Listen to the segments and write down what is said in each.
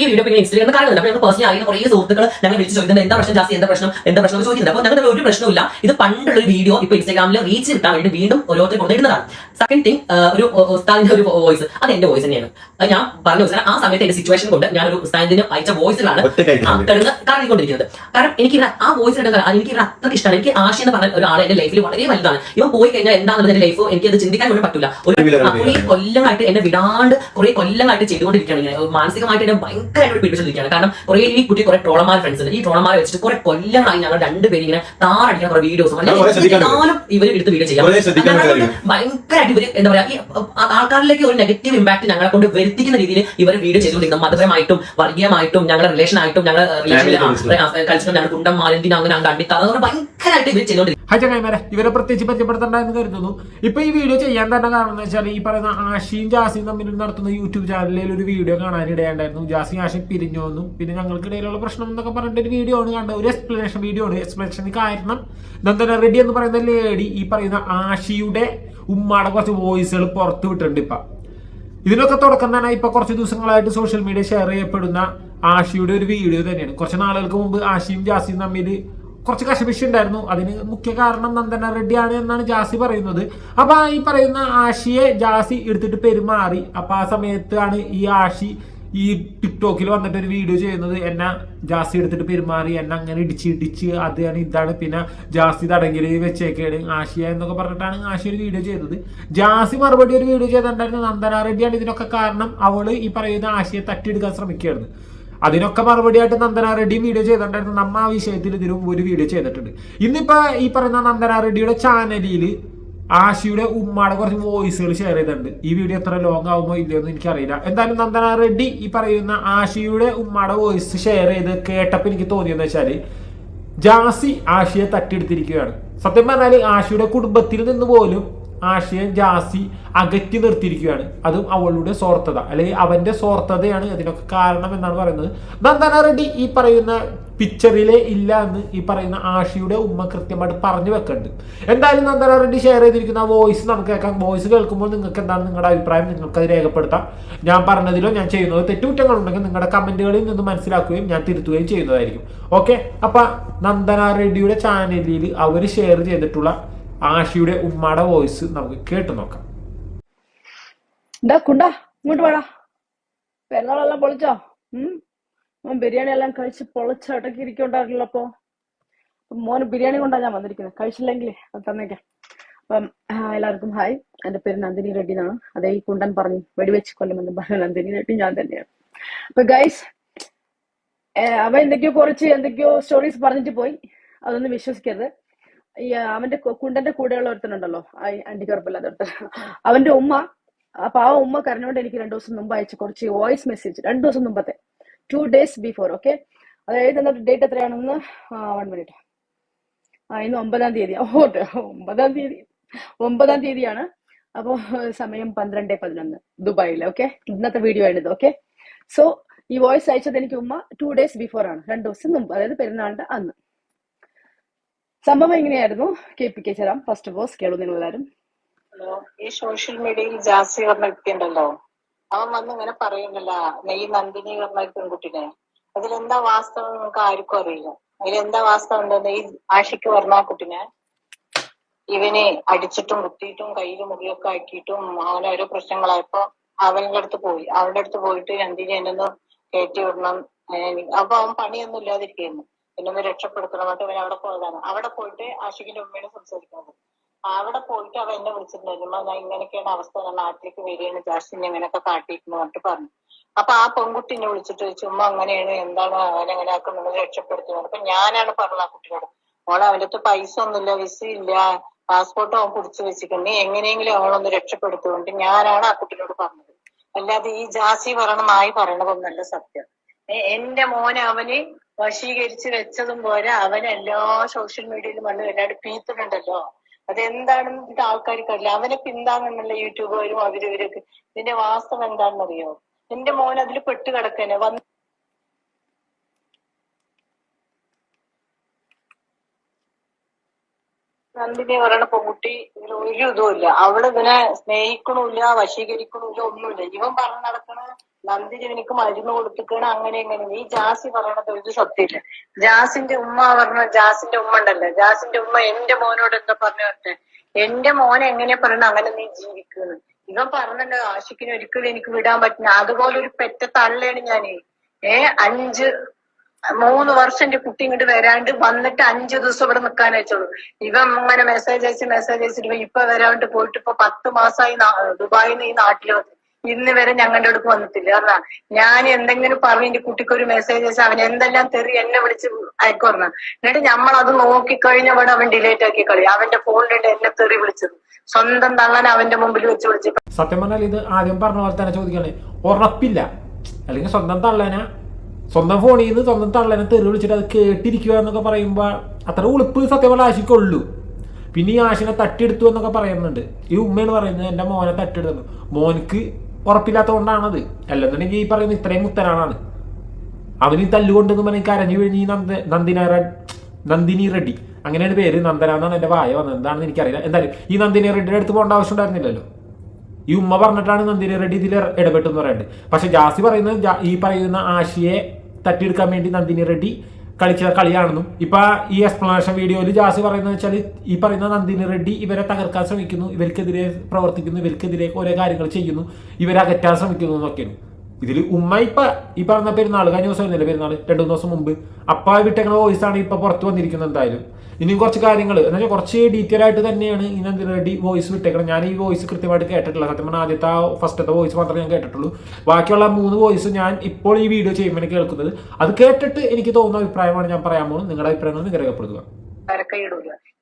ഈ വീഡിയോ പിന്നെ ഇൻസ്റ്റിൽ കാണുന്നുണ്ട് അപ്പോൾ ഞങ്ങൾ പേഴ്സണലി അറിയുന്ന കുറേ സുഹൃത്തുക്കൾ ഞങ്ങൾ വിളിച്ച് ചോദിക്കുന്നത് എന്താ പ്രശ്നം? ജാസ്തി എന്താ പ്രശ്നം? എന്താ പ്രശ്നം ചോദിക്കുന്നത് അപ്പോൾ ഞങ്ങളുടെ ഒരു പ്രശ്നമില്ല ഇത് പണ്ടുള്ള ഒരു വീഡിയോ ഇപ്പോൾ ഇൻസ്റ്റാഗ്രാമിൽ റീച്ച് കിട്ടാൻ വേണ്ടി വീണ്ടും ഓരോരുത്തർ കൊണ്ടിടുന്നതാണ് സെക്കൻഡ് തിങ് ഒരു ഉസ്താദിന്റെ ഒരു വോയിസ് അത് എന്റെ വോയിസ് തന്നെയാണ്. അത് ഞാൻ പറഞ്ഞ ദിവസം ആ സമയത്ത് എന്റെ സിറ്റുവേഷൻ കൊണ്ട് ഞാൻ ഒരു ഉസ്താദിന് അയച്ച വോയിസിലാണ്. കിടന്ന് കറങ്ങിക്കൊണ്ടിരിക്കുന്നത്. കാരണം എനിക്ക് ആ വോയിസ് എനിക്ക് അത്ര അത്രയ്ക്ക് ഇഷ്ടമാണ്. എനിക്ക് ആശയം എന്ന് പറഞ്ഞ ഒരാൾ എന്റെ ലൈഫിൽ വളരെ വലുതാണ്. ഇവ പോയി കഴിഞ്ഞാൽ എന്താണെന്ന് എന്റെ ലൈഫ് എനിക്ക് അത് ചിന്തിക്കാൻ പോലും പറ്റില്ല ഒരു കൊല്ലമായിട്ട് കൊല്ലങ്ങളായിട്ട് എന്നെ വിടാണ്ട് കുറെ കൊല്ലങ്ങളായിട്ട് ചെയ്തുകൊണ്ടിരിക്കുകയാണ് മാനസികമായിട്ട് എന്നെ ഭയങ്കരമായിട്ട് പീഡിപ്പിച്ചിരിക്കുകയാണ് കാരണം കുറെ ഈ കുട്ടി കുറെ ട്രോളമാർ ഫ്രണ്ട്സ് ഉണ്ട്. ഈ ട്രോളമാരെ വെച്ചിട്ട് കുറെ കൊല്ലങ്ങളായി ഞങ്ങൾ രണ്ടുപേരും ഇങ്ങനെ താറടിക്കുന്ന കുറെ വീഡിയോസ് കുറെ നാലും ഇവർ എടുത്ത് വീഡിയോ ചെയ്യാം. ഭയങ്കരമായിട്ട് ഇവർ എന്താ പറയാ ഈ ആൾക്കാരിലേക്ക് ഒരു നെഗറ്റീവ് ഇമ്പാക്ട് ഞങ്ങളെ കൊണ്ട് വരുത്തിക്കുന്ന രീതിയിൽ ഇവർ വീഡിയോ ചെയ്തുകൊണ്ടിരിക്കുന്നത്. മതപരമായിട്ടും വർഗീയമായിട്ടും ഞങ്ങളുടെ റിലേഷൻ ആയിട്ടും ഞങ്ങളുടെ റിലേഷൻ കളിച്ചിട്ടും ഞങ്ങൾ കുണ്ടം മാലിന്യം അങ്ങനെ അങ്ങ് അണ്ടിത്ത അതൊക്കെ ഭയങ്കരമായിട്ട് ഇവർ ചെയ്തുകൊണ്ടിരിക്കുന്നത്. ചങ്ങായിമാരെ ഇവരെ പ്രത്യേകിച്ച് പരിചയപ്പെടുത്തണ്ടെന്ന് കരുതുന്നു. ഇപ്പൊ ഈ വീഡിയോ ചെയ്യാൻ തന്നെ കാരണം എന്ന് വെച്ചാൽ ഈ പറയുന്ന ആഷിയും ജാസിയും തമ്മിൽ നടത്തുന്ന യൂട്യൂബ് ചാനലിൽ ഒരു വീഡിയോ കാണാനിടയുണ്ടായിരുന്നു ജാസി ആശയം പിരിഞ്ഞു വന്നു. പിന്നെ ഞങ്ങൾക്കിടയിലുള്ള പ്രശ്നം എന്നൊക്കെ പറഞ്ഞിട്ട് ഒരു വീഡിയോ ആണ് കണ്ടത്. ഒരു എക്സ്പ്ലനേഷൻ വീഡിയോ ആണ്. എക്സ്പ്ലനേഷൻ കാരണം നന്ദന റെഡ്ഡി എന്ന് പറയുന്ന ലേഡി ഈ പറയുന്ന ആഷിയുടെ ഉമ്മാടെ കുറച്ച് വോയിസുകൾ പുറത്തു വിട്ടിട്ടുണ്ട് ഇപ്പൊ. ഇതിനൊക്കെ തുടക്കം തന്നെ ഇപ്പൊ കുറച്ച് ദിവസങ്ങളായിട്ട് സോഷ്യൽ മീഡിയ ഷെയർ ചെയ്യപ്പെടുന്ന ആഷിയുടെ ഒരു വീഡിയോ തന്നെയാണ്. കുറച്ച് നാളുകൾക്ക് മുമ്പ് ആഷിയും ജാസിയും തമ്മിൽ കുറച്ച് കശപിശ ഉണ്ടായിരുന്നു അതിന് മുഖ്യ കാരണം നന്ദന റെഡ്ഡിയാണ് എന്നാണ് ജാസി പറയുന്നത്. അപ്പൊ ഈ പറയുന്ന ആഷിയെ ജാസി എടുത്തിട്ട് പെരുമാറി. അപ്പൊ ആ സമയത്താണ് ഈ ആഷി ഈ ടിക്ടോക്കിൽ വന്നിട്ട് ഒരു വീഡിയോ ചെയ്യുന്നത്. എന്നെ ജാസി എടുത്തിട്ട് പെരുമാറി. എന്നെ അങ്ങനെ ഇടിച്ച് ഇടിച്ച് അതാണ് ഇതാണ്. പിന്നെ ജാസി തടങ്കിൽ വെച്ചേക്കാണ് ആഷിയ എന്നൊക്കെ പറഞ്ഞിട്ടാണ് ആഷി ഒരു വീഡിയോ ചെയ്തത്. ജാസി മറുപടി ഒരു വീഡിയോ ചെയ്തിട്ടുണ്ടായിരുന്നു നന്ദന റെഡ്ഡിയാണ് ഇതിനൊക്കെ കാരണം. അവൾ ഈ പറയുന്ന ആശയെ തട്ടിയെടുക്കാൻ ശ്രമിക്കുകയായിരുന്നു. അതിനൊക്കെ മറുപടിയായിട്ട് നന്ദന റെഡ്ഡി വീഡിയോ ചെയ്തിട്ടുണ്ടായിരുന്നു. നമ്മ ആ വിഷയത്തിൽ ഇതിനും ഒരു വീഡിയോ ചെയ്തിട്ടുണ്ട്. ഇന്നിപ്പോ ഈ പറയുന്ന നന്ദന റെഡ്ഡിയുടെ ചാനലിൽ ആശിയുടെ ഉമ്മാടെ കുറച്ച് വോയിസുകൾ ഷെയർ ചെയ്തിട്ടുണ്ട്. ഈ വീഡിയോ എത്ര ലോങ് ആവുമോ ഇല്ലയോ എന്ന് എനിക്കറിയില്ല. എന്തായാലും നന്ദന റെഡ്ഡി ഈ പറയുന്ന ആശിയുടെ ഉമ്മാടെ വോയിസ് ഷെയർ ചെയ്ത് കേട്ടപ്പോൾ എനിക്ക് തോന്നിയെന്ന് വെച്ചാൽ ജാസി ആശിയെ തട്ടിയെടുത്തിരിക്കുകയാണ്. സത്യം പറഞ്ഞാൽ ആശിയുടെ കുടുംബത്തിൽ നിന്ന് പോലും ആഷിയെ ജാസി അകറ്റി നിർത്തിയിരിക്കുകയാണ്. അതും അവളുടെ സ്വാർത്ഥത അല്ലെങ്കിൽ അവന്റെ സ്വാർത്ഥതയാണ് അതിനൊക്കെ കാരണം എന്നാണ് പറയുന്നത്. നന്ദന റെഡ്ഡി ഈ പറയുന്ന പിക്ചറിലെ ഇല്ല എന്ന് ഈ പറയുന്ന ആഷിയുടെ ഉമ്മ കൃത്യമായിട്ട് പറഞ്ഞു വെക്കുന്നുണ്ട് എന്തായാലും നന്ദന റെഡ്ഡി ഷെയർ ചെയ്തിരിക്കുന്ന വോയിസ് നമുക്ക് കേൾക്കാം. വോയിസ് കേൾക്കുമ്പോൾ നിങ്ങൾക്ക് എന്താണ് നിങ്ങളുടെ അഭിപ്രായം? നിങ്ങൾക്ക് അത് രേഖപ്പെടുത്താം. ഞാൻ പറഞ്ഞതിലോ ഞാൻ ചെയ്യുന്നതോ തെറ്റുകുറ്റങ്ങളുണ്ടെങ്കിൽ നിങ്ങളുടെ കമന്റുകളിൽ നിന്ന് മനസ്സിലാക്കുകയും ഞാൻ തിരുത്തുകയും ചെയ്യുന്നതായിരിക്കും. ഓക്കെ അപ്പൊ നന്ദന റെഡ്ഡിയുടെ ചാനലിൽ അവർ ഷെയർ ചെയ്തിട്ടുള്ള ആഷിയുടെ ഉമ്മാടെ വോയിസ് നമുക്ക് കേട്ടു നോക്കാം. കുണ്ടാ ഇങ്ങോട്ട് വേടാ. പെരുന്നാളെല്ലാം പൊളിച്ചോ? ഉം? ബിരിയാണി എല്ലാം കഴിച്ച് പൊളിച്ചടക്കി ഇടയ്ക്ക് ഇരിക്കണ്ടായിരുന്നല്ലോ അപ്പൊ. മോന് ബിരിയാണി കൊണ്ടാ ഞാൻ വന്നിരിക്കുന്നത് കഴിച്ചില്ലെങ്കിൽ അത് തന്നേക്കാം. അപ്പം എല്ലാവർക്കും ഹായ്. എന്റെ പേര് നന്ദിനി റെഡ്ഡി എന്നാണ്. അതേ ഈ കുണ്ടൻ പറഞ്ഞു വെടിവെച്ച് കൊല്ലുമെന്ന് പറഞ്ഞു നന്ദിനി റെഡ്ഡി ഞാൻ തന്നെയാണ്. അപ്പൊ ഗൈസ് അവ എന്തൊക്കെയോ കുറച്ച് എന്തൊക്കെയോ സ്റ്റോറീസ് പറഞ്ഞിട്ട് പോയി. അതൊന്നും വിശ്വസിക്കരുത്. ഈ അവന്റെ കുണ്ടന്റെ കൂടെയുള്ള ഒരുത്തനുണ്ടല്ലോ ആന്റി അണ്ടിക്കറുപ്പില്ലാത്ത ഒരുത്തൻ. അവന്റെ ഉമ്മ അപ്പൊ ആ ഉമ്മ കരഞ്ഞോണ്ട് എനിക്ക് രണ്ടു ദിവസം മുമ്പ് അയച്ച കുറച്ച് വോയിസ് മെസ്സേജ് രണ്ടു ദിവസം മുമ്പത്തെ ടു ഡേയ്സ് ബിഫോർ ഓക്കെ അതായത് ഇന്നത്തെ ഡേറ്റ് എത്രയാണെന്ന് വൺ മിനിറ്റ് ആ ഇന്ന് ഒമ്പതാം തീയതി. ഓട്ടെ ഒമ്പതാം തീയതി ഒമ്പതാം തീയതിയാണ്. അപ്പോ സമയം പന്ത്രണ്ട് പതിനൊന്ന് ദുബായിൽ ഓക്കെ ഇന്നത്തെ വീഡിയോ ആണിത് ഓക്കെ സോ ഈ വോയിസ് അയച്ചത് എനിക്ക് ഉമ്മ ടു ഡേയ്സ് ബിഫോർ ആണ്. രണ്ടു ദിവസം മുമ്പ് അതായത് പെരുന്നാളിന്റെ അന്ന്. സംഭവം എങ്ങനെയായിരുന്നു? കെ പി കെ ചേരാം ഫസ്റ്റ് ഓഫ് ഓൾ കേളു നിങ്ങൾ എല്ലാവരും ഈ സോഷ്യൽ മീഡിയയിൽ ജാസി പറഞ്ഞ വ്യക്തിയുണ്ടല്ലോ അവൻ വന്ന് ഇങ്ങനെ പറയുന്നില്ല ഈ നന്ദിനി പറഞ്ഞ പെൺകുട്ടിനെ. അതിലെന്താ വാസ്തവം നമുക്ക് ആർക്കും അറിയില്ല. അതിലെന്താ വാസ്തവം ഉണ്ടെന്ന് ഈ ആഷിക്ക് പറഞ്ഞ കുട്ടിനെ ഇവനെ അടിച്ചിട്ടും കുത്തിയിട്ടും കയ്യിൽ മുറിയൊക്കെ ആക്കിയിട്ടും അങ്ങനെ ഓരോ പ്രശ്നങ്ങളായപ്പോ അവന്റെ അടുത്ത് പോയി. അവന്റെ അടുത്ത് പോയിട്ട് നന്ദിനി എന്നൊന്ന് കയറ്റി വിടണം. അപ്പൊ അവൻ പണിയൊന്നും ഇല്ലാതിരിക്കുന്നു എന്നൊന്ന് രക്ഷപ്പെടുത്തണം എന്നിട്ട് അവൻ അവിടെ പോയതാണ്. അവിടെ പോയിട്ട് ആഷിഖിന്റെ ഉമ്മയോട് സംസാരിക്കുന്നത് അവിടെ പോയിട്ട് അവൻ എന്നെ വിളിച്ചിട്ടുണ്ടായിരുന്നു ഞാൻ ഇങ്ങനെയൊക്കെയാണ് അവസ്ഥ. നാട്ടിലേക്ക് വരികയാണ്. ജാസ്റ്റിൻ ഇങ്ങനെയൊക്കെ കാട്ടിയിട്ടുണ്ട് പറഞ്ഞിട്ട് പറഞ്ഞു. അപ്പൊ ആ പെൺകുട്ടി എന്നെ വിളിച്ചിട്ട് ചുമ്മാ അങ്ങനെയാണ്? എന്താണ്? അവനെങ്ങനെ ആക്കുന്നത് രക്ഷപ്പെടുത്തുന്നത് അപ്പൊ ഞാനാണ് പറഞ്ഞത് ആ കുട്ടിയോട്. മോളെ അവന്റെ അടുത്ത് പൈസ ഒന്നുമില്ല വിസ ഇല്ല. പാസ്പോർട്ട് അവൻ പിടിച്ചു വെച്ചിട്ടുണ്ട് എങ്ങനെയെങ്കിലും അവളൊന്ന് രക്ഷപ്പെടുത്തുകൊണ്ട് ഞാനാണ് ആ കുട്ടിയോട് പറഞ്ഞത്. അല്ലാതെ ഈ ജാസി പറയണ നായി പറയണതൊന്നല്ല സത്യം. എന്റെ മോനെ അവന് വശീകരിച്ച് വെച്ചതും പോരാ. അവൻ എല്ലാ സോഷ്യൽ മീഡിയയിലും വന്ന് എല്ലാവരും പീത്തുന്നുണ്ടല്ലോ. അതെന്താണെന്ന് ഇത് ആൾക്കാർക്ക് അറിയില്ല. അവനെ പിന്താങ്ങുന്നുള്ള യൂട്യൂബുകാരും അവരും ഇവരൊക്കെ. ഇതിന്റെ വാസ്തവം എന്താണെന്നറിയോ? എന്റെ മോൻ അതിൽ പെട്ട് കിടക്കന്നെ. വന്ന് നന്ദിനി പറയുന്ന പെൺകുട്ടി ഇതിൽ ഒരു ഇതുമില്ല അവൾ ഇവനെ സ്നേഹിക്കണില്ല വശീകരിക്കണില്ല ഒന്നുമില്ല. ഇവൻ പറഞ്ഞു നടക്കണ നന്ദിനി എനിക്ക് മരുന്ന് കൊടുത്തിക്കണ അങ്ങനെ ഇങ്ങനെ. ഈ ജാസി പറയണത് ഒരു സത്യമില്ല. ജാസിന്റെ ഉമ്മ പറഞ്ഞ ജാസിന്റെ ഉമ്മ ഉണ്ടല്ലോ. ജാസിന്റെ ഉമ്മ എന്റെ മോനോട് എന്താ പറഞ്ഞു വരട്ടെ എന്റെ മോൻ എങ്ങനെയാ പറയണ അങ്ങനെ നീ ജീവിക്കുന്നു? ഇവൻ പറഞ്ഞല്ലോ ആഷിക്കിന് ഒരിക്കലും എനിക്ക് വിടാൻ പറ്റില്ല. അതുപോലെ ഒരു പെറ്റ തള്ളയാണ് ഞാൻ. ഏ അഞ്ച് മൂന്ന് വർഷം എന്റെ കുട്ടി ഇങ്ങോട്ട് വരാണ്ട് വന്നിട്ട് അഞ്ചു ദിവസം ഇവിടെ നിൽക്കാൻ അയച്ചോളൂ ഇവ ഇങ്ങനെ മെസ്സേജ് അയച്ച് മെസ്സേജ് അയച്ചിട്ട് ഇപ്പൊ വരാണ്ട് പോയിട്ട് ഇപ്പൊ പത്ത് മാസമായി ദുബായിൽ നിന്ന് ഈ നാട്ടിൽ വന്നു ഇന്ന് വരെ ഞങ്ങളുടെ അടുത്ത് വന്നിട്ടില്ല. പറഞ്ഞാ ഞാൻ എന്തെങ്കിലും പറഞ്ഞു എന്റെ കുട്ടിക്ക് ഒരു മെസ്സേജ് അയച്ചാൽ അവൻ എന്തെല്ലാം തെറി എന്നെ വിളിച്ച് അയക്കുറന്ന എന്നിട്ട് നമ്മൾ അത് നോക്കിക്കഴിഞ്ഞവിടെ അവൻ ഡിലേറ്റ് ആക്കി കളി അവന്റെ ഫോണിലുണ്ട് എന്നെ തെറി വിളിച്ചത്. സ്വന്തം തള്ളൻ അവന്റെ മുമ്പിൽ വെച്ച് വിളിച്ചു സത്യം പറഞ്ഞാൽ ഇത് ആദ്യം പറഞ്ഞ പോലെ തന്നെ ചോദിക്കണേ. ഉറപ്പില്ല. അല്ലെങ്കിൽ സ്വന്തം തള്ളനെ. സ്വന്തം ഫോണിൽ നിന്ന് സ്വന്തം തള്ളനെ തെറി വിളിച്ചിട്ട് അത് കേട്ടിരിക്കുക എന്നൊക്കെ പറയുമ്പോൾ അത്ര ഉളുപ്പ് സത്യം പറഞ്ഞാൽ ആശിക്കുള്ളൂ. പിന്നെ ഈ ആശിനെ തട്ടിയെടുത്തു എന്നൊക്കെ പറയുന്നുണ്ട്. ഈ ഉമ്മയാണ് പറയുന്നത് എന്റെ മോനെ തട്ടിയെടുത്തു. മോനക്ക് ഉറപ്പില്ലാത്തതുകൊണ്ടാണത് അല്ലെന്നുണ്ടെങ്കിൽ ഈ പറയുന്ന ഇത്രയും മുത്തനാണാണ്. അവന് തല്ലുകൊണ്ടെന്ന് പറഞ്ഞ് കരഞ്ഞു കഴിഞ്ഞ് നന്ദ നന്ദിന നന്ദിനി റെഡ്ഡി. അങ്ങനെയാണ് പേര്. നന്ദന എന്നാണ് എന്റെ വായ വന്നത്. എന്താണെന്ന് എനിക്കറിയില്ല. എന്തായാലും ഈ നന്ദിനി റെഡ്ഡിയുടെ അടുത്ത് പോകേണ്ട ആവശ്യം ഉണ്ടായിരുന്നില്ലല്ലോ. ഈ ഉമ്മ പറഞ്ഞിട്ടാണ് നന്ദിനി റെഡ്ഡി ഇതിൽ ഇടപെട്ടെന്ന് പറയുന്നത് പക്ഷെ ജാസി പറയുന്നത് ഈ പറയുന്ന ആശയെ തട്ടിയെടുക്കാൻ വേണ്ടി നന്ദിനി റെഡ്ഡി കളിച്ച കളിയാണെന്നും ഇപ്പൊ ഈ എക്സ്പ്ലനേഷൻ വീഡിയോയിൽ ജാസി പറയുന്നത് വെച്ചാൽ ഈ പറയുന്ന നന്ദിനി റെഡ്ഡി ഇവരെ തകർക്കാൻ ശ്രമിക്കുന്നു ഇവർക്കെതിരെ പ്രവർത്തിക്കുന്നു ഇവർക്കെതിരെ ഓരോ കാര്യങ്ങൾ ചെയ്യുന്നു ഇവരെ അകറ്റാൻ ശ്രമിക്കുന്നു എന്നൊക്കെയാണ്. ഇതിൽ ഉമ്മ ഇപ്പൊ ഈ പറഞ്ഞ പെരുന്നാൾ കഴിഞ്ഞ ദിവസം പെരുന്നാൾ രണ്ടു മൂന്ന് ദിവസം മുമ്പ്. അപ്പ വിട്ടേക്കുന്ന ആണ് ഇപ്പൊ പുറത്തു വന്നിരിക്കുന്നത് എന്തായാലും. ഇനിയും കുറച്ച് കാര്യങ്ങൾ എന്നുവെച്ചാൽ കുറച്ച് ഡീറ്റെയിൽ ആയിട്ട് തന്നെയാണ് ഇനി റെഡി വോയിസ് വിട്ടേക്കണം ഞാൻ ഈ വോയിസ് കൃത്യമായിട്ട് കേട്ടിട്ടില്ല. സത്യം പറഞ്ഞാൽ ആദ്യത്തെ ഫസ്റ്റത്തെ വോയിസ് മാത്രമേ ഞാൻ കേട്ടിട്ടുള്ളൂ. ബാക്കിയുള്ള മൂന്ന് വോയിസ് ഞാൻ ഇപ്പോൾ ഈ വീഡിയോ ചെയ്യുമ്പോൾ കേൾക്കുന്നത്. അത് കേട്ടിട്ട് എനിക്ക് തോന്നുന്ന അഭിപ്രായമാണ് ഞാൻ പറയാൻ പോകുന്നത്. നിങ്ങളുടെ അഭിപ്രായങ്ങൾ നിങ്ങൾ രേഖപ്പെടുത്തുക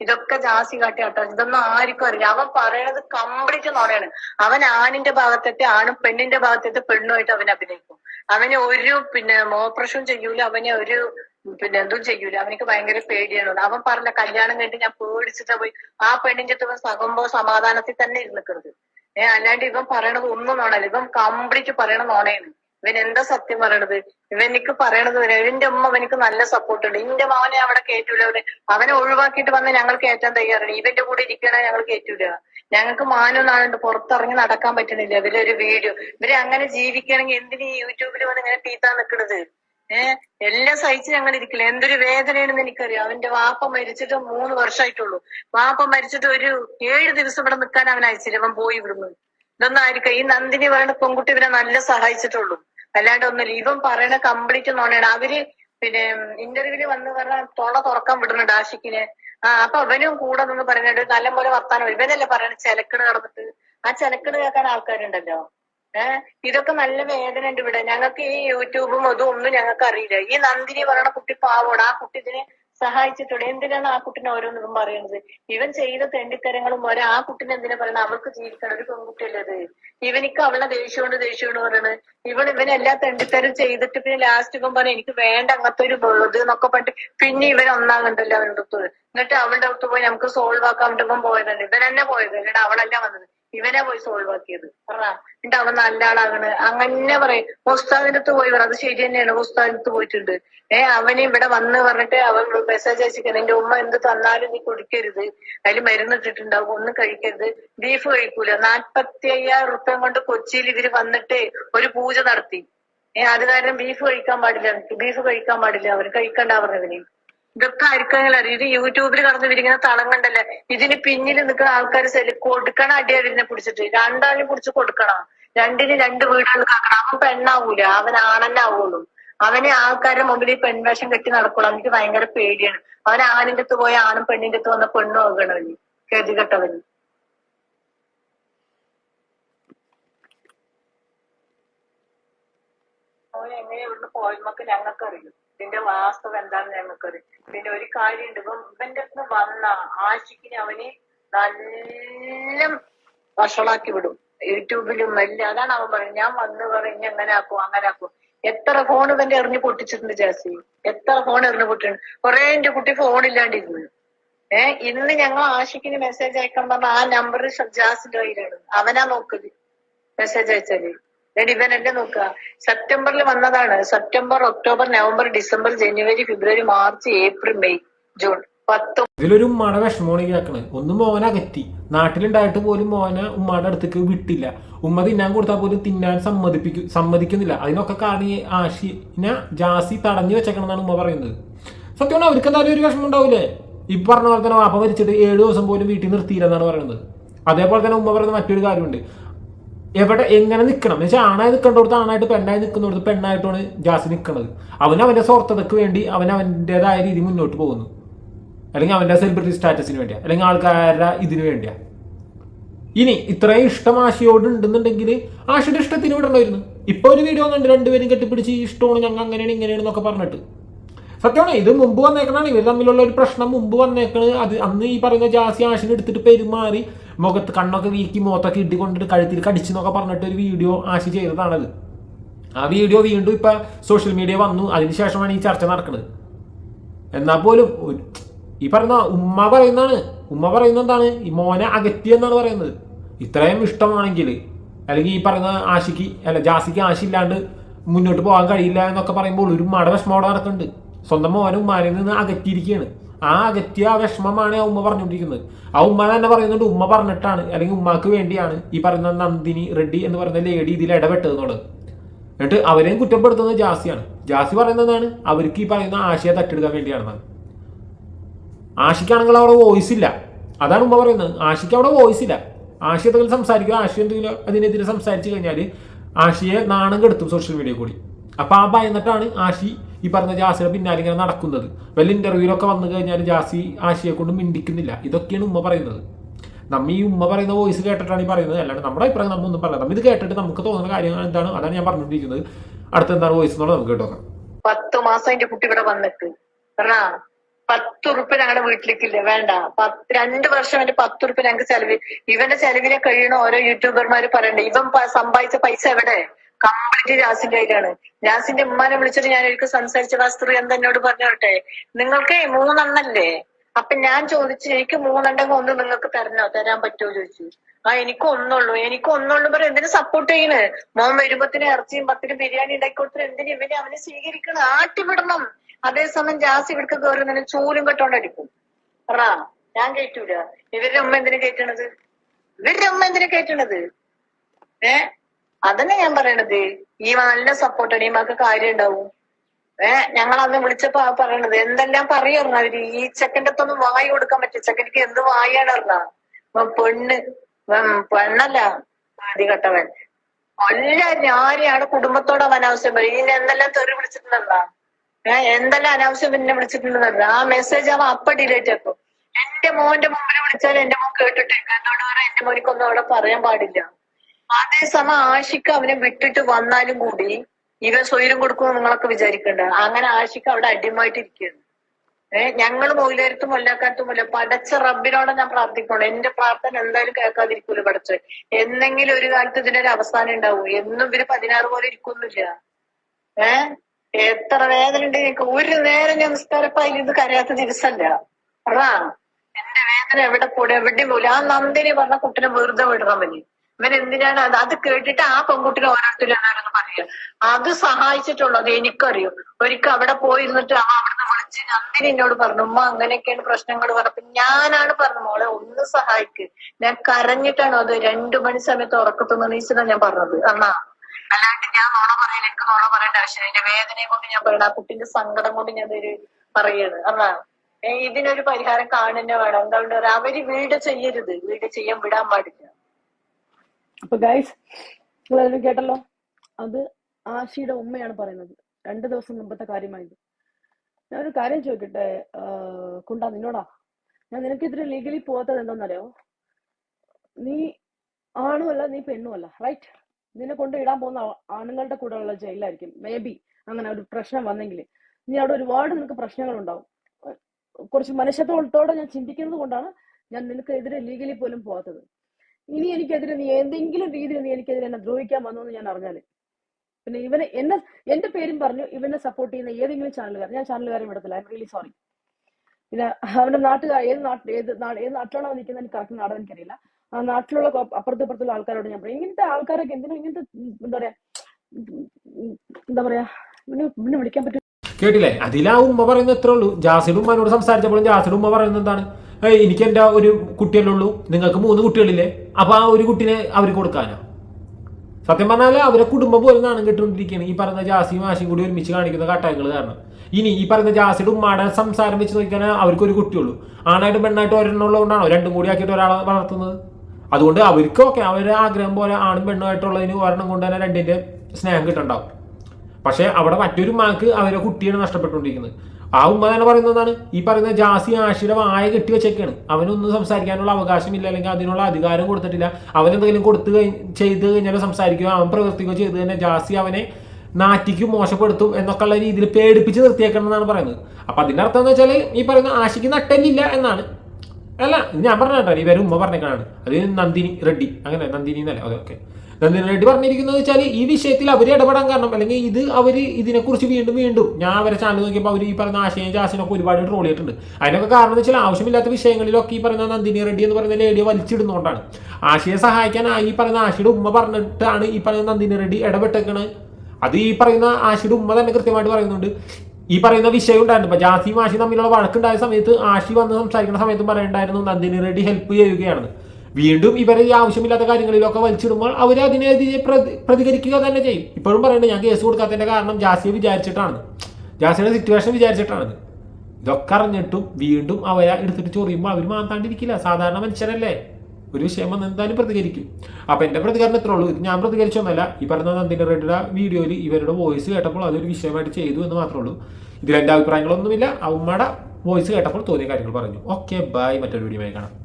ഇതൊക്കെ ജാസി കാട്ടിയാട്ടോ ഇതൊന്നും ആർക്കും അറിയില്ല. അവൻ പറയണത് കംപ്ലീറ്റ് നോണയാണ്. അവൻ ആണിന്റെ ഭാഗത്തെത്തെ ആണും പെണ്ണിന്റെ ഭാഗത്തെത്തെ പെണ്ണുമായിട്ട് അവൻ അഭിനയിക്കും. അവനെ ഒരു പിന്നെ മോപ്രഷവും ചെയ്യൂല. അവനെ ഒരു പിന്നെ എന്തും ചെയ്യൂല. അവനിക്ക് ഭയങ്കര പേടിയാണ്. അവൻ പറഞ്ഞ കല്യാണം കഴിഞ്ഞ് ഞാൻ പേടിച്ചിട്ടാ പോയി. ആ പെണ്ണിന്റെ അടുത്ത് സകുമ്പോ സമാധാനത്തിൽ തന്നെ ഇരുന്നിക്കരുത് ഏഹ് അല്ലാണ്ട് ഇവൻ പറയണത് ഒന്നും നോണല്ല. ഇവൻ കംപ്ലീറ്റ് പറയണ നോണയാണ് ഇവൻ എന്താ സത്യം പറയണത്? ഇവനിക്ക് പറയണത് ഇവന്റെ ഉമ്മ അവനിക്ക് നല്ല സപ്പോർട്ട് ഉണ്ട് ഇന്റെ മോനെ അവിടെ കേറ്റൂല അവനെ. അവനെ ഒഴിവാക്കിയിട്ട് വന്ന് ഞങ്ങൾ കയറ്റാൻ തയ്യാറാണ്. ഇവന്റെ കൂടെ ഇരിക്കണ ഞങ്ങൾ കയറ്റൂല ഞങ്ങൾക്ക് മാനം നാളുണ്ട് പുറത്തിറങ്ങി നടക്കാൻ പറ്റണില്ല. ഇവരൊരു വീഡിയോ. ഇവരെ അങ്ങനെ ജീവിക്കണമെങ്കിൽ എന്തിനു യൂട്യൂബിൽ വന്ന് ഇങ്ങനെ തീത്താൻ നിൽക്കണത് ഏഹ് എല്ലാം സഹിച്ച് ഞങ്ങൾ ഇരിക്കില്ല. എന്തൊരു വേദനയാണെന്ന് എനിക്കറിയാം. അവന്റെ വാപ്പ മരിച്ചിട്ട് മൂന്ന് വർഷമായിട്ടുള്ളൂ. വാപ്പ മരിച്ചിട്ട് ഒരു ഏഴ് ദിവസം ഇവിടെ നിൽക്കാൻ അവൻ അയച്ചില്ല. അവൻ പോയി ഇവിടുന്ന്. ഇതൊന്നും ആയിരിക്കും ഈ നന്ദിനി പറയുന്ന പെൺകുട്ടി ഇവനെ നല്ല സഹായിച്ചിട്ടുള്ളൂ. അല്ലാണ്ട് ഒന്നുമില്ല. ഇവൻ പറയണ കംപ്ലീറ്റ് നോണയാണ് അവർ പിന്നെ ഇന്റർവ്യൂൽ വന്ന് പറഞ്ഞ തൊള തുറക്കാൻ വിടുന്നുണ്ട് ആഷിക്കിനെ ആ അപ്പൊ അവനും കൂടെ നിന്ന് പറയുന്നുണ്ട്. നല്ല പോലെ വർത്താനം. ഇവനല്ലേ പറയണ ചെലക്കിട് നടന്നിട്ട്. ആ ചെലക്കിട് കേൾക്കാൻ ആൾക്കാരുണ്ടല്ലോ. ഏഹ് ഇതൊക്കെ നല്ല വേദന ഉണ്ട് ഇവിടെ. ഞങ്ങൾക്ക് ഈ യൂട്യൂബും അതും ഒന്നും ഞങ്ങൾക്ക് അറിയില്ല. ഈ നന്ദിനി പറയണ കുട്ടി പാവോട് ആ കുട്ടി ഇതിനെ സഹായിച്ചിട്ടുണ്ട്. എന്തിനാണ് ആ കുട്ടിനെ ഓരോന്നും പറയുന്നത്? ഇവൻ ചെയ്ത തെണ്ടിത്തരങ്ങളും ഓരോ ആ കുട്ടിനെ എന്തിനാ പറയുന്നത്? അവൾക്ക് ജീവിക്കണം ഒരു പെൺകുട്ടിയല്ലത് ഇവനിക്ക് അവളെ ദേഷ്യമുണ്ട് ദേഷ്യമുണ്ട് പറയണത് ഇവൻ എല്ലാ തെണ്ടിത്തരം ചെയ്തിട്ട് പിന്നെ ലാസ്റ്റ് ഇപ്പം പറഞ്ഞു എനിക്ക് വേണ്ട അങ്ങനത്തെ ഒരു ഉള്ളത് എന്നൊക്കെ പറഞ്ഞിട്ട് പിന്നെ ഇവൻ ഒന്നാം കണ്ടല്ലോ അവന്റെ അടുത്ത് എന്നിട്ട് അവളുടെ അടുത്ത് പോയി നമുക്ക് സോൾവ് ആക്കാൻ വേണ്ടി പോയതുണ്ട് ഇവൻ തന്നെ പോയത് അവളല്ല വന്നത്. ഇവനെ പോയി സോൾവ് ആക്കിയത്. എന്നിട്ട് അവൻ നല്ല ആളാകണ് അങ്ങനെ പറയും ഉസ്താദിന്റെ അടുത്ത് പോയി അത് ശരി തന്നെയാണ് ഉസ്താദിന്റെ അടുത്ത് പോയിട്ടുണ്ട്. ഏ അവന് ഇവിടെ വന്ന് പറഞ്ഞിട്ട് അവൻ മെസ്സേജ് അയച്ചിരിക്കുന്നത് എന്റെ ഉമ്മ എന്ത് തന്നാലും നീ കുടിക്കരുത്. അതിൽ മരുന്ന് ഇട്ടിട്ടുണ്ടാവും ഒന്നും കഴിക്കരുത്. ബീഫ് കഴിക്കൂല. നാൽപ്പത്തി അയ്യായിരം റുപ്യ കൊണ്ട് കൊച്ചിയിൽ ഇവർ വന്നിട്ട് ഒരു പൂജ നടത്തി. ഏഹ് അത് കാരണം ബീഫ് കഴിക്കാൻ പാടില്ല. ബീഫ് കഴിക്കാൻ പാടില്ല. അവർ കഴിക്കണ്ട പറഞ്ഞവന് ഇതൊക്കെ ആർക്കെങ്കിലും അറിയാം ഇത് യൂട്യൂബിൽ കടന്നു വിരിക്കുന്ന തളം കണ്ടല്ലേ? ഇതിന് പിന്നിൽ നിൽക്കുന്ന ആൾക്കാർ സെൽ കൊടുക്കണ അടിയാ ഇതിനെ പിടിച്ചിട്ട്. രണ്ടാളിനും പിടിച്ച് കൊടുക്കണം. രണ്ടിന് രണ്ട് വീടുകൾ കാക്കണം. അവൻ പെണ്ണാവൂല. അവൻ ആണെന്നെ ആവുള്ളൂ. അവനെ ആൾക്കാരുടെ മുമ്പിൽ ഈ പെൺവേഷം കെട്ടി നടക്കുള്ളൂ. എനിക്ക് ഭയങ്കര പേടിയാണ്. അവൻ ആണിന്റെ അടുത്ത് പോയ ആണും പെണ്ണിന്റെ അടുത്ത് വന്ന പെണ്ണും ആകണവന് ഗതികെട്ടവന് അവൻ എങ്ങനെ ഇവിടുന്ന് പോയതൊക്കെ ഞങ്ങൾക്ക് ഇതിന്റെ വാസ്തവം എന്താണെന്ന് ഞങ്ങൾക്ക് അറിയും പിന്നെ ഒരു കാര്യമുണ്ട്. ഇപ്പം ഇവന്റെ അടുത്ത് വന്ന ആശിക്കിന് അവന് നല്ല വഷളാക്കി വിടും. യൂട്യൂബിലും എല്ലാം. അതാണ് അവൻ പറയുന്നത്. ഞാൻ വന്ന് ഇനി എങ്ങനെ ആക്കും അങ്ങനെ ആക്കും. എത്ര ഫോൺ ഇവന്റെ എറിഞ്ഞു പൊട്ടിച്ചിട്ടുണ്ട് ജാസി. എത്ര ഫോൺ എറിഞ്ഞു പൊട്ടിട്ടുണ്ട് കുറെ എന്റെ കുട്ടി ഫോൺ ഇല്ലാണ്ടിരുന്നു. ഏഹ് ഇന്ന് ഞങ്ങൾ ആഷിക്കിന് മെസ്സേജ് അയക്കാൻ പറഞ്ഞ ആ നമ്പർ ജാസിന്റെ കയ്യിലാണ്. അവനാ നോക്കൽ. മെസ്സേജ് അയച്ചാൽ. എന്നിട്ട് ഇവൻ എന്നെ നോക്കുക. സെപ്റ്റംബറിൽ വന്നതാണ്. September October November December January February March April May June. ഇതിലൊരു ഉമ്മാടെ വിഷമമാണ് ഈ ഒന്നും മോനെ അകറ്റി. നാട്ടിലുണ്ടായിട്ട് പോലും മോനെ ഉമ്മാടെ അടുത്തേക്ക് വിട്ടില്ല. ഉമ്മ തിന്നാൻ കൊടുത്താൽ പോലും തിന്നാൻ സമ്മതിപ്പിക്കും സമ്മതിക്കുന്നില്ല. അതിനൊക്കെ കാരണം ഈ ജാസി തടഞ്ഞു വെച്ചേക്കണമെന്നാണ് ഉമ്മ പറയുന്നത്. സത്യമാണ് അവർക്ക് എന്തായാലും ഒരു വിഷമം ഉണ്ടാവില്ലേ ഈ പറഞ്ഞ പോലെ തന്നെ വാപ്പ മരിച്ചിട്ട് ഏഴ് ദിവസം പോലും വീട്ടിൽ നിർത്തിയില്ല എന്നാണ് പറയുന്നത്. അതേപോലെ തന്നെ ഉമ്മ പറയുന്ന മറ്റൊരു കാര്യമുണ്ട്. എവിടെ എങ്ങനെ നിൽക്കണം എന്ന് വെച്ചാൽ ആണായി നിൽക്കേണ്ടടുത്ത് ആണായിട്ട് പെണ്ണായി നിൽക്കുന്നിടത്ത് പെണ്ണായിട്ടാണ് ജാസ് നിൽക്കുന്നത് അവൻ അവന്റെ സ്വാർത്ഥതയ്ക്ക് വേണ്ടി അവൻ അവന്റെതായ രീതി മുന്നോട്ട് പോകുന്നു. അല്ലെങ്കിൽ അവന്റെ സെലിബ്രിറ്റി സ്റ്റാറ്റസിന് വേണ്ടിയാ. അല്ലെങ്കിൽ ആൾക്കാരുടെ ഇതിന് വേണ്ടിയാ. ഇനി ഇത്രയും ഇഷ്ടം ആശയോട് ഉണ്ടെന്നുണ്ടെങ്കിൽ ആശയുടെ ഇഷ്ടത്തിന് വിടണമായിരുന്നു ഇപ്പോൾ ഒരു വീഡിയോ കണ്ട് രണ്ടുപേരും കെട്ടിപ്പിടിച്ച് ഇഷ്ടമാണ് ഞങ്ങൾ അങ്ങനെയാണ് ഇങ്ങനെയാണ് എന്നൊക്കെ പറഞ്ഞിട്ട്. സത്യമാണ് ഇത് മുമ്പ് വന്നേക്കണാണ് ഇവർ തമ്മിലുള്ള ഒരു പ്രശ്നം മുമ്പ് വന്നേക്കണ്. അത് അന്ന് ഈ പറയുന്ന ജാസി ആശിനെ എടുത്തിട്ട് പെരുമാറി മുഖത്ത് കണ്ണൊക്കെ വീക്കി മുഖത്തൊക്കെ ഇട്ടിക്കൊണ്ടിട്ട് കഴുത്തിൽ കടിച്ചെന്നൊക്കെ പറഞ്ഞിട്ട് ഒരു വീഡിയോ ആശി ചെയ്തതാണത്. ആ വീഡിയോ വീണ്ടും ഇപ്പൊ സോഷ്യൽ മീഡിയ വന്നു. അതിനുശേഷമാണ് ഈ ചർച്ച നടക്കുന്നത് എന്നാൽ പോലും ഈ പറയുന്ന ഉമ്മ പറയുന്നതാണ്. ഉമ്മ പറയുന്ന എന്താണ്? ഈ മോനെ അകറ്റി എന്നാണ് പറയുന്നത്. ഇത്രയും ഇഷ്ടമാണെങ്കിൽ അല്ലെങ്കിൽ ഈ പറയുന്ന ആശിക്ക് അല്ല ജാസിക്ക് ആശയില്ലാണ്ട് മുന്നോട്ട് പോകാൻ കഴിയില്ല എന്നൊക്കെ പറയുമ്പോൾ ഒരു ഉമ്മയുടെ വിഷമോടെ നടക്കുന്നുണ്ട്. സ്വന്തം മോനും ഉമ്മാരിൽ നിന്ന് അകറ്റിയിരിക്കുകയാണ്. ആ അകറ്റിയ ആ ഉമ്മ പറഞ്ഞുകൊണ്ടിരിക്കുന്നത്. ആ ഉമ്മ തന്നെ പറയുന്നുണ്ട് ഉമ്മ പറഞ്ഞിട്ടാണ് അല്ലെങ്കിൽ ഉമ്മാക്ക് വേണ്ടിയാണ് ഈ പറയുന്ന നന്ദിനി റെഡ്ഡി എന്ന് പറയുന്ന ലേഡി ഇതിൽ ഇടപെട്ടതെന്നുള്ളത്. എന്നിട്ട് അവരെയും കുറ്റപ്പെടുത്തുന്നത് ജാസിയാണ്. ജാസി പറയുന്നതാണ് അവർക്ക് ഈ പറയുന്ന ആശയെ തട്ടെടുക്കാൻ വേണ്ടിയാണെന്നാണ് ആഷിക്കാണെങ്കിൽ അവിടെ വോയിസ് ഇല്ല. അതാണ് ഉമ്മ പറയുന്നത്. ആഷിക്ക് അവിടെ വോയിസ് ഇല്ല. ആഷി എന്തെങ്കിലും സംസാരിക്കുക ആഷി എന്തെങ്കിലും അതിനെതിരെ സംസാരിച്ചു കഴിഞ്ഞാൽ ആഷിയെ നാണം കെടുത്തും സോഷ്യൽ മീഡിയ കൂടി. അപ്പൊ ആ ഭയന്നിട്ടാണ് ആഷി ഈ പറഞ്ഞ ജാസിയുടെ പിന്നാലെ ഇങ്ങനെ നടക്കുന്നത്. വല്ല ഇന്റർവ്യൂലൊക്കെ വന്നു കഴിഞ്ഞാൽ ജാസി ആശയെ കൊണ്ട് മിണ്ടിക്കുന്നില്ല. ഇതൊക്കെയാണ് ഉമ്മ പറയുന്നത്. നമ്മ ഈ ഉമ്മ പറയുന്ന വോയിസ് കേട്ടിട്ടാണ് ഈ പറയുന്നത്. അല്ലാണ്ട് നമ്മുടെ അഭിപ്രായം നമ്മ ഒന്നും പറയാം നമ്മ ഇത് കേട്ടിട്ട് നമുക്ക് തോന്നുന്ന കാര്യങ്ങൾ എന്താണ്? അതാണ് ഞാൻ പറഞ്ഞുകൊണ്ടിരിക്കുന്നത്. അടുത്ത എന്താണ് വോയിസ് എന്നുള്ളത് നമുക്ക് കേട്ടോ പത്ത് മാസം എന്റെ കുട്ടി ഇവിടെ വന്നിട്ട്. പത്ത് ഉറുപ്പ് ഞങ്ങളുടെ വീട്ടിലേക്കില്ല? വേണ്ട. പത്ത് രണ്ട് വർഷം എന്റെ പത്ത് ഉറുപ്പ് ഞങ്ങൾക്ക് ചെലവ്. ഇവന്റെ ചെലവിനെ കഴിയണ ഓരോ യൂട്യൂബർമാര് പറയണ്ടേ. ഇവൻ സമ്പാദിച്ച പൈസ എവിടെ? കംപ്ലീറ്റ് ജാസിന്റെ കയ്യിലാണ്. ജാസിന്റെ ഉമ്മാനെ വിളിച്ചിട്ട് ഞാൻ ഒരിക്കൽ സംസാരിച്ച ആ സ്ത്രീ എന്താ എന്നോട് പറഞ്ഞോട്ടെ? നിങ്ങൾക്ക് മൂന്നെണ്ണല്ലേ? അപ്പൊ ഞാൻ ചോദിച്ചു എനിക്ക് മൂന്നെണ്ണം ഒന്ന് നിങ്ങൾക്ക് തരണോ? തരാൻ പറ്റുമോ ചോദിച്ചു. ആ എനിക്ക് ഒന്നുള്ളൂ. എനിക്ക് ഒന്നുള്ളൂ പറയും എന്തിനു സപ്പോർട്ട് ചെയ്യണ്? മോൻ വരുമ്പത്തിന് ഇറച്ചിയും പത്തിന് ബിരിയാണി ഉണ്ടാക്കി കൊടുത്തിട്ട് എന്തിനു ഇവനെ അവനെ സ്വീകരിക്കണം? ആട്ടിവിടണം. അതേസമയം ജാസ് ഇവിടേക്ക് കയറുന്നതിന് ചൂലും കെട്ടോണ്ടടിക്കും റാ ഞാൻ കേട്ടൂല ഇവരുടെ ഉമ്മ എന്തിനു കേറ്റണത്? ഇവരുടെ ഉമ്മ എന്തിനു കേറ്റണത്? ഏ? അതന്നെ ഞാൻ പറയണത്. ഈ നല്ല സപ്പോർട്ട് കാര്യണ്ടാവും കാര്യം ഉണ്ടാവും ഏ ഞങ്ങൾ അന്ന് വിളിച്ചപ്പോ ആ പറയണത് എന്തെല്ലാം പറയാറുണ്ട് അവർ ഈ ചെക്കന്റെ അടുത്തൊന്നും വായി കൊടുക്കാൻ പറ്റും ചെക്കൻക്ക് എന്ത് വായാണ് അറിഞ്ഞ പെണ്ണ്. പെണ്ണല്ല. ആദ്യ കെട്ടവൻ. എല്ലാരും ആരെയാണ് കുടുംബത്തോടെ അവൻ അനാവശ്യം പറയും? ഇനി എന്തെല്ലാം തെറി വിളിച്ചിട്ടുണ്ടെന്നാ ഏഹ് എന്തെല്ലാം അനാവശ്യം പിന്നെ വിളിച്ചിട്ടുണ്ടെന്നല്ല ആ മെസ്സേജ് അവൻ അപ്പ ഡിലേറ്റ് ആക്കും. എന്റെ മോന്റെ മുമ്പിൽ വിളിച്ചാൽ എന്റെ മോൻ കേട്ടിട്ടേക്ക് എന്നോട് പറയാൻ എന്റെ മോനിക്കൊന്നും അവിടെ പറയാൻ പാടില്ല. അതേസമയം ആഷിക്ക് അവനെ വിട്ടിട്ട് വന്നാലും കൂടി ഇവൻ സ്വൈരം കൊടുക്കുമെന്ന് നിങ്ങളൊക്കെ വിചാരിക്കണ്ട. അങ്ങനെ ആഷിക്ക് അവിടെ അടിമായിട്ടിരിക്കുകയാണ് ഏഹ് ഞങ്ങൾ മൊയിലേരത്തും മുല്ലക്കാട്ടുമില്ല പടച്ച റബ്ബിനോട് ഞാൻ പ്രാർത്ഥിക്കണം എന്റെ പ്രാർത്ഥന എന്തായാലും കേൾക്കാതിരിക്കൂല പടച്ച എന്നെങ്കിലും ഒരു കാലത്ത് ഇതിനൊരു അവസാനം ഉണ്ടാവും. എന്നും ഇവർ പതിനാറ് പോലെ ഇരിക്കൊന്നുമില്ല ഏഹ് എത്ര വേദന ഉണ്ട് എനിക്ക്. ഒരു നേരം ഞാൻ നിസ്കാരപ്പായി ഇത് കരയാത്ത ദിവസമല്ല അതാ. എന്റെ വേദന എവിടെ കൂടെ എവിടെയും പോലും ആ നന്ദിനി പറഞ്ഞ കുട്ടിനെ വെറുതെ വിടണം മതി ഇവൻ എന്തിനാണ് അത്? അത് കേട്ടിട്ട് ആ പെൺകുട്ടിനെ ഓരോരുത്തരാണെന്ന് പറയുക. അത് സഹായിച്ചിട്ടുള്ളത് എനിക്കറിയും. ഒരിക്കൽ അവിടെ പോയിരുന്നിട്ട് അവ അവിടുന്ന് വിളിച്ച് നന്ദിനി എന്നോട് പറഞ്ഞു ഉമ്മ അങ്ങനെയൊക്കെയാണ് പ്രശ്നങ്ങൾ പറഞ്ഞപ്പോ ഞാനാണ് പറഞ്ഞു മോളെ ഒന്ന് സഹായിക്ക്. ഞാൻ കരഞ്ഞിട്ടാണ് അത് രണ്ടു മണി സമയത്ത് ഉറക്കത്തുനിന്ന് നീച്ചതാണ് ഞാൻ പറഞ്ഞത്. അന്നാ അല്ലാണ്ട് ഞാൻ നോണ പറയില്ല എനിക്ക് നോണ പറയേണ്ട ആവശ്യം എന്റെ വേദനയും കൊണ്ട് ഞാൻ പറയണ ആ കുട്ടിന്റെ സങ്കടം കൊണ്ട് ഞാൻ ഒരു പറയാണ്. അന്നാ ഇതിനൊരു പരിഹാരം കാണുന്ന വേണം. എന്താ അവർ വീട് ചെയ്യരുത്. വീട് ചെയ്യാൻ വിടാൻ പാടില്ല. അപ്പൊ ഗൈസ് നിങ്ങളെല്ലാവരും കേട്ടല്ലോ? അത് ആശിയുടെ ഉമ്മയാണ് പറയുന്നത്. രണ്ട് ദിവസം മുമ്പത്തെ കാര്യമായത്. ഞാൻ ഒരു കാര്യം ചോദിക്കട്ടെ? കുണ്ട നിന്നോടാ? ഞാൻ നിനക്കെതിരെ ലീഗലി പോകാത്തത് എന്താണെന്നറിയോ? നീ ആണുമല്ല നീ പെണ്ണുമല്ല റൈറ്റ് നിന്നെ കൊണ്ട് ഇടാൻ പോകുന്ന ആണുങ്ങളുടെ കൂടെ ഉള്ള ജയിലായിരിക്കും മേ ബി അങ്ങനെ ഒരു പ്രശ്നം വന്നെങ്കിൽ. നീ അവിടെ ഒരുപാട് നിനക്ക് പ്രശ്നങ്ങൾ ഉണ്ടാവും കുറച്ച് മനുഷ്യത്വത്തോടെ ഞാൻ ചിന്തിക്കുന്നത് കൊണ്ടാണ് ഞാൻ നിനക്കെതിരെ ലീഗലി പോലും പോകാത്തത് ഇനി എനിക്കെതിരെ നീ എന്തെങ്കിലും രീതിയിൽ നീ എനിക്കെതിരെ എന്നെ ദ്രോഹിക്കാൻ വന്നു എന്ന് ഞാൻ അറിഞ്ഞാൽ. പിന്നെ ഇവനെ എന്നെ എന്റെ പേരും പറഞ്ഞു ഇവനെ സപ്പോർട്ട് ചെയ്യുന്ന ഏതെങ്കിലും ചാനലുകാർ ഞാൻ ചാനലുകാരെ വിടത്തില്ല ഐ എം റിയലി സോറി പിന്നെ അവന്റെ നാട്ടുകാർ ഏത് നാട്ടിൽ ഏത് നാട് ഏത് നാട്ടിലാണോ നിൽക്കുന്നത് എനിക്ക് കറക്റ്റ് നാടൻ എനിക്കറിയില്ല. ആ നാട്ടിലുള്ള അപ്പുറത്ത് ഇപ്പുറത്തുള്ള ആൾക്കാരോട് ഞാൻ പറയും ഇങ്ങനത്തെ ആൾക്കാരൊക്കെ എന്തിനാ ഇങ്ങനത്തെ എന്താ പറയാ എന്താ പറയാ വിളിക്കാൻ പറ്റും? കേട്ടില്ലേ? അതിലാ ഉമ്മ പറയുന്നത് എത്രേ ഉള്ളൂ. ജാസിഡ് ഉമ്മനോട് സംസാരിച്ചപ്പോഴും ജാസിഡ് ഉമ്മ പറയുന്നത് എന്താണ്? എനിക്ക് എന്റെ ഒരു കുട്ടിയല്ലേ ഉള്ളൂ. നിങ്ങൾക്ക് മൂന്ന് കുട്ടികളില്ലേ? അപ്പൊ ആ ഒരു കുട്ടീനെ അവർ കൊടുക്കാനോ? സത്യം പറഞ്ഞാൽ അവരെ കുടുംബം പോലും നാണം കെട്ടുകൊണ്ടിരിക്കുകയാണ്. ഈ പറയുന്ന ജാസിയും ആശയും കൂടി ഒരുമിച്ച് കാണിക്കുന്ന കാട്ടായങ്ങൾ കാരണം. ഇനി ഈ പറയുന്ന ജാസിയുടെ ഉമ്മാടെ സംസാരം വെച്ച് നോക്കിയാൽ അവർക്ക് ഒരു കുട്ടിയുള്ളൂ. ആണായിട്ടും പെണ്ണായിട്ടും ഒരെണ്ണം ഉള്ളതുകൊണ്ടാണോ? രണ്ടും കൂടി ആക്കിയിട്ട് ഒരാളെ വളർത്തുന്നത്. അതുകൊണ്ട് അവർക്ക് ഓക്കെ അവരുടെ ആഗ്രഹം പോലെ ആണും പെണ്ണുമായിട്ടുള്ളതിന് ഒരെണ്ണം കൊണ്ട് തന്നെ രണ്ടിന്റെ സ്നേഹം കിട്ടുന്നുണ്ടാവും പക്ഷെ അവിടെ മറ്റൊരു മാക്ക് അവരെ കുട്ടിയാണ് നഷ്ടപ്പെട്ടുകൊണ്ടിരിക്കുന്നത്. ആ ഉമ്മ തന്നെ പറയുന്നതാണ് ഈ പറയുന്ന ജാസി ആഷിയുടെ വായ കെട്ടി വെച്ചേക്കാണ്. അവനൊന്നും സംസാരിക്കാനുള്ള അവകാശമില്ല അല്ലെങ്കിൽ അതിനുള്ള അധികാരം കൊടുത്തിട്ടില്ല. അവൻ എന്തെങ്കിലും കൊടുത്തു ചെയ്ത് കഴിഞ്ഞാൽ സംസാരിക്കുകയോ അവൻ പ്രവർത്തിക്കുകയോ ചെയ്ത് തന്നെ ജാസി അവനെ നാറ്റിക്കും മോശപ്പെടുത്തും എന്നൊക്കെ ഉള്ള രീതിയിൽ പേടിപ്പിച്ച് നിർത്തിയേക്കണം എന്നാണ് പറയുന്നത്. അപ്പൊ അതിന്റെ അർത്ഥം എന്ന് വെച്ചാൽ ഈ പറയുന്ന ആശിക്ക് നട്ടല്ലില്ല എന്നാണ്. അല്ല ഞാൻ പറഞ്ഞ കേട്ടോ ഉമ്മ പറഞ്ഞേക്കാണ് അത് നന്ദിനി റെഡ്ഡി. അങ്ങനെ നന്ദിനി എന്നല്ലേ? ഓക്കെ. നന്ദിനി റെഡ്ഡി പറഞ്ഞിരിക്കുന്നത് വെച്ചാൽ ഈ വിഷയത്തിൽ അവർ ഇടപെടാൻ കാരണം അല്ലെങ്കിൽ ഇത് അവർ ഇതിനെക്കുറിച്ച് വീണ്ടും വീണ്ടും ഞാൻ അവരെ ചാനൽ നോക്കിയപ്പോൾ അവർ ഈ പറയുന്ന ആശയം ജാസിനൊക്കെ ഒരുപാട് ട്രോൾ ചെയ്തിട്ടുണ്ട്. അതിനൊക്കെ കാരണം വെച്ചാൽ ആവശ്യമില്ലാത്ത വിഷയങ്ങളിലൊക്കെ ഈ പറയുന്ന നന്ദിനി റെഡ്ഡി എന്ന് പറയുന്ന ലേഡിയെ വലിച്ചിടുന്നതുകൊണ്ടാണ് ആശയെ സഹായിക്കാൻ ഈ പറയുന്ന ആശയുടെ ഉമ്മ പറഞ്ഞിട്ടാണ് ഈ പറയുന്ന നന്ദിനി റെഡ്ഡി ഇടപെട്ടേക്കണത് അത് ഈ പറയുന്ന ആശയുടെ ഉമ്മ തന്നെ കൃത്യമായിട്ട് പറയുന്നുണ്ട്. ഈ പറയുന്ന വിഷയം ഉണ്ടായിരുന്നു ഇപ്പൊ ജാസിയും ആശയും തമ്മിലുള്ള വഴക്കുണ്ടായ സമയത്ത് ആശി വന്ന് സംസാരിക്കുന്ന സമയത്തും പറയുന്നുണ്ടായിരുന്നു നന്ദിനി റെഡ്ഡി ഹെൽപ്പ് ചെയ്യുകയാണെന്ന് വീണ്ടും ഇവരെ ഈ ആവശ്യമില്ലാത്ത കാര്യങ്ങളിലൊക്കെ വലിച്ചിടുമ്പോൾ അവർ അതിനെതിരെ പ്രതി- പ്രതികരിക്കുക തന്നെ ചെയ്യും. ഇപ്പോഴും പറയുന്നത് ഞാൻ കേസ് കൊടുക്കാത്തതിന്റെ കാരണം ജാസിയെ വിചാരിച്ചിട്ടാണ്. ജാസിയുടെ സിറ്റുവേഷൻ വിചാരിച്ചിട്ടാണ്. ഇതൊക്കെ അറിഞ്ഞിട്ടും വീണ്ടും അവരെ എടുത്തിട്ട് ചൊറിയുമ്പോൾ അവർ മാന്താണ്ടിരിക്കില്ല. സാധാരണ മനുഷ്യരല്ലേ? ഒരു വിഷയം വന്ന് എന്തായാലും പ്രതികരിക്കും. അപ്പം എന്റെ പ്രതികരണം ഇത്രേ ഉള്ളൂ. ഇത് ഞാൻ പ്രതികരിച്ചൊന്നുമല്ല ഈ പറഞ്ഞ നന്ദിനി റെഡ്ഡിയുടെ വീഡിയോയിൽ ഇവരുടെ വോയിസ് കേട്ടപ്പോൾ അതൊരു വിഷയമായിട്ട് ചെയ്തു എന്ന് മാത്രമേ ഉള്ളൂ. ഇതിലെന്റെ അഭിപ്രായങ്ങളൊന്നുമില്ല. അമ്മയുടെ വോയിസ് കേട്ടപ്പോൾ തോന്നിയ കാര്യങ്ങൾ പറഞ്ഞു. ഓക്കെ ബൈ മറ്റൊരു വീഡിയോ കാണാം.